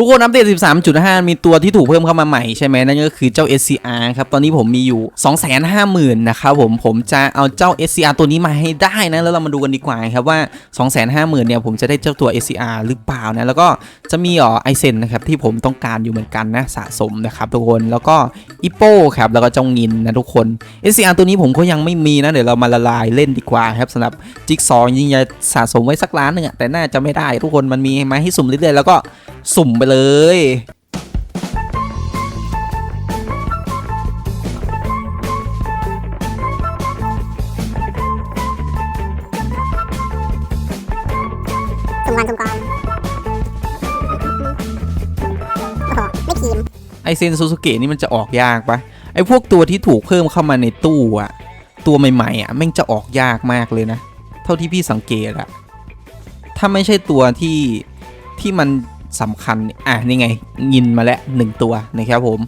ทุกคนอัปเดต 13.5 มีตัวที่ถูกเพิ่มเข้ามาใหม่ใช่ไหมนั่นก็คือเจ้า SCR ครับ ตอนนี้ผมมีอยู่ 250,000 นะครับผม ผมจะเอาเจ้า SCR ตัวนี้มาให้ได้นะ แล้วเรามาดูกันดีกว่าครับว่า 250,000 เนี่ย ผมจะได้เจ้าตัว SCR หรือเปล่านะ แล้วก็จะมีอ๋อไอเซนนะครับที่ผมต้องการอยู่เหมือนกันนะสะสมนะครับทุกคน แล้วก็อีโป้ครับแล้วก็เจ้างินนะทุกคน SCR ตัวนี้ผมก็ยังไม่มีนะเดี๋ยวเรามาละลายเล่นดีกว่าครับสำหรับจิ๊กซอว์ยิงจะสะสมไว้สักล้านหนึ่งอะแต่น่าจะไม่ได้ ทุกคนมันมีมาให้สุ่มเรื่อยๆแล้วก็สุ่มไปเลย สุ่มก่อนสุ่มก่อนโอ้โห ไม่ทีม ไอเซนซูซูเกะนี่มันจะออกยากปะไอพวกตัวที่ถูกเพิ่มเข้ามาในตู้อะตัวใหม่ๆอะแม่งจะออกยากมากเลยนะ เท่าที่พี่สังเกตอะถ้าไม่ใช่ตัวที่ที่มัน สำคัญ อะนี่ไงยินมาแล้วหนึ่งตัวนะครับผม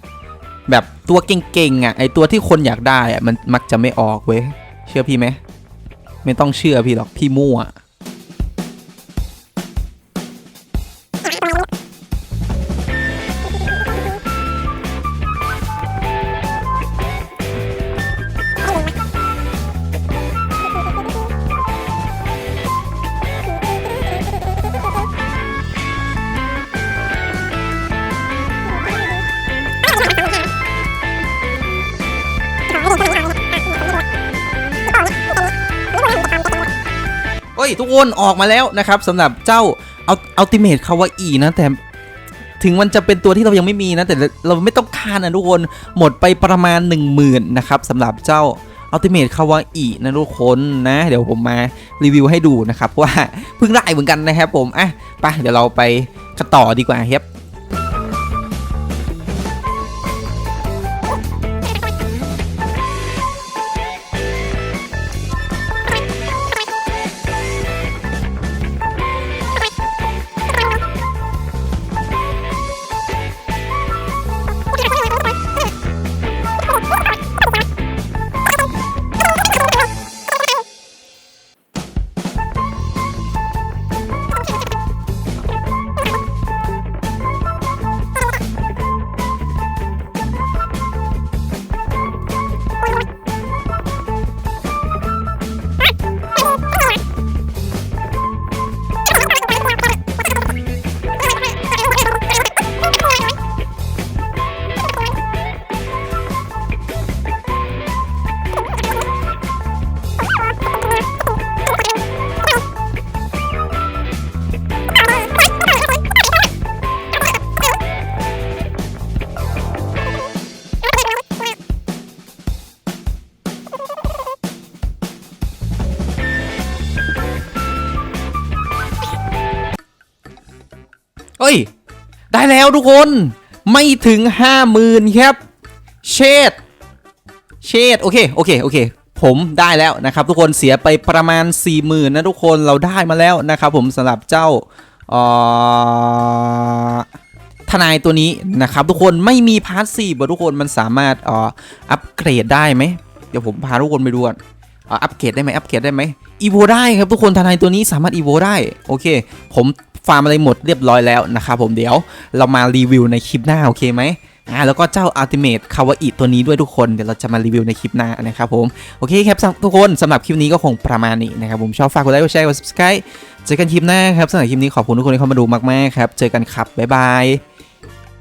แบบตัวเก่งๆอะไอตัวที่คนอยากได้อะมันมักจะไม่ออกเว้ยเชื่อพี่ไหมไม่ต้องเชื่อพี่หรอกพี่มั่ว ทุกคนออกมาแล้วนะครับสำหรับเจ้าเอาอัลติเมทคาวาอีนะแต่ถึงมันจะเป็นตัวที่เรายังไม่มีนะ แต่เราไม่ต้องคานนะทุกคนหมดไปประมาณ 1 0,000นะครับสำหรับเจ้าอัลติเมทคาวาอีนะทุกคนนะ เดี๋ยวผมมารีวิวให้ดูนะครับว่าเพิ่งได้เหมือนกันนะครับผมอะไปเดี๋ยวเราไปกันต่อดีกว่าครับ ฮ้ย ได้แล้วทุกคนไม่ถึง50,000ครับ เชดเชดโอเค โอเค โอเค ผมได้แล้วนะครับ ทุกคนเสียไปประมาณ 40,000นะทุกคนเราได้มาแล้วนะครับผมสำหรับเจ้าทนายตัวนี้นะครับ ทุกคนไม่มีพาร์ทสี่ทุกคนมันสามารถอ่ออัปเกรดได้ไหม เดี๋ยวผมพาทุกคนไปดูก่อน อัปเกรดได้ไหมอัปเกรดได้ไหมอีโวได้ครับทุกคนทนายตัวนี้สามารถอีโวได้ โอเค ผมฟาร์มอะไรหมดเรียบร้อยแล้วนะครับผมเดี๋ยวเรามารีวิวในคลิปหน้าโอเคไหมอ่าแล้วก็เจ้า Ultimate k a w a i ตัวนี้ด้วยทุกคน เดี๋ยวเราจะมารีวิวในคลิปหน้านะครับผม โอเคครับสำหรับทุกคนสำหรับคลิปนี้ก็คงประมาณนี้นะครับผมชอบฝากกดไลค์กดแชร์กด subscribe เจอกันคลิปหน้าครับสำหรับคลิปนี้ขอบคุณทุกคนที่เข้ามาดูมากๆครับ เจอกันครับ บ๊ายบาย